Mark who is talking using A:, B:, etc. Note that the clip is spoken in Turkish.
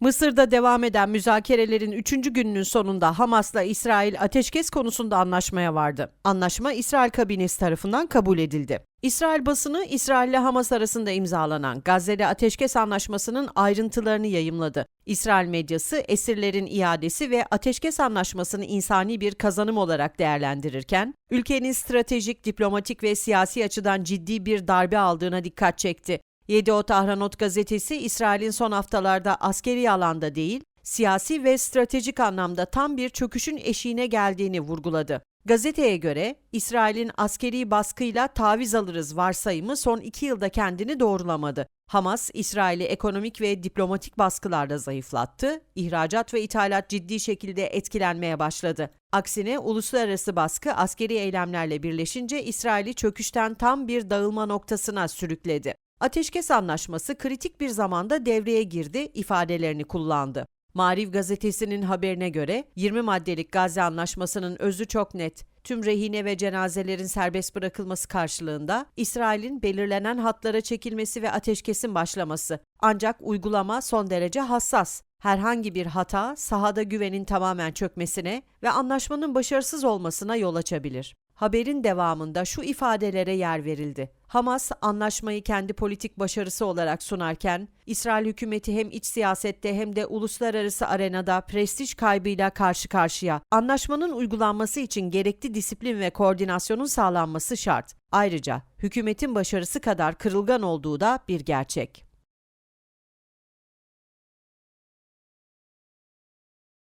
A: Mısır'da devam eden müzakerelerin 3. gününün sonunda Hamas'la İsrail ateşkes konusunda anlaşmaya vardı. Anlaşma İsrail kabinesi tarafından kabul edildi. İsrail basını İsrail ile Hamas arasında imzalanan Gazze'de ateşkes anlaşmasının ayrıntılarını yayımladı. İsrail medyası esirlerin iadesi ve ateşkes anlaşmasını insani bir kazanım olarak değerlendirirken, ülkenin stratejik, diplomatik ve siyasi açıdan ciddi bir darbe aldığına dikkat çekti. Yediot Ahranot gazetesi İsrail'in son haftalarda askeri alanda değil, siyasi ve stratejik anlamda tam bir çöküşün eşiğine geldiğini vurguladı. Gazeteye göre İsrail'in askeri baskıyla taviz alırız varsayımı son iki yılda kendini doğrulamadı. Hamas, İsrail'i ekonomik ve diplomatik baskılarla zayıflattı, ihracat ve ithalat ciddi şekilde etkilenmeye başladı. Aksine uluslararası baskı askeri eylemlerle birleşince İsrail'i çöküşten tam bir dağılma noktasına sürükledi. Ateşkes anlaşması kritik bir zamanda devreye girdi ifadelerini kullandı. Mariv gazetesinin haberine göre 20 maddelik Gazze Anlaşması'nın özü çok net. Tüm rehine ve cenazelerin serbest bırakılması karşılığında İsrail'in belirlenen hatlara çekilmesi ve ateşkesin başlaması. Ancak uygulama son derece hassas. Herhangi bir hata sahada güvenin tamamen çökmesine ve anlaşmanın başarısız olmasına yol açabilir. Haberin devamında şu ifadelere yer verildi. Hamas anlaşmayı kendi politik başarısı olarak sunarken, İsrail hükümeti hem iç siyasette hem de uluslararası arenada prestij kaybıyla karşı karşıya. Anlaşmanın uygulanması için gerekli disiplin ve koordinasyonun sağlanması şart. Ayrıca hükümetin başarısı kadar kırılgan olduğu da bir gerçek.